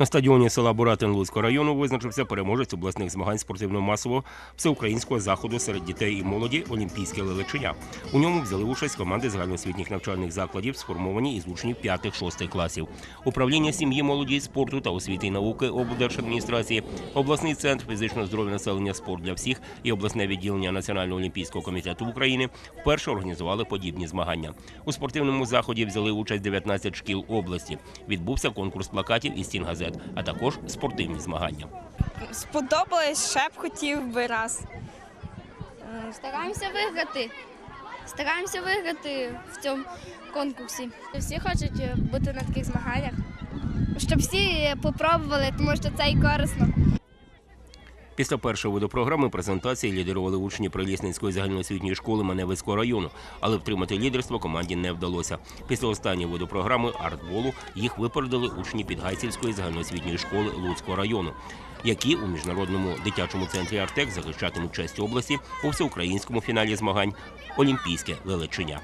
На стадіоні села Буратин Луцького району визначився переможець обласних змагань спортивно-масового всеукраїнського заходу серед дітей і молоді Олімпійське лелечення. У ньому взяли участь команди загальноосвітніх навчальних закладів, сформовані із учнів 5-6 класів. Управління сім'ї, молоді, спорту та освіти і науки облдержадміністрації, обласний центр фізичного здоров'я населення спорт для всіх і обласне відділення Національного олімпійського комітету України вперше організували подібні змагання. У спортивному заході взяли участь 19 шкіл області. Відбувся конкурс плакатів і стін газет, а також спортивні змагання. Сподобалось, ще б хотів би раз. Стараємося виграти. Стараємося виграти в цьому конкурсі. Всі хочуть е, бути на таких змаганнях, щоб всі попробували, тому що це і корисно. Після першого виду програми презентації лідерували учні Прилісницької загальноосвітньої школи Маневицького району, але втримати лідерство команді не вдалося. Після останнього виду програми артболу їх випередили учні Підгайцівської загальноосвітньої школи Луцького району, які у міжнародному дитячому центрі Артек захищатимуть честь області у всеукраїнському фіналі змагань Олімпійське лелечення.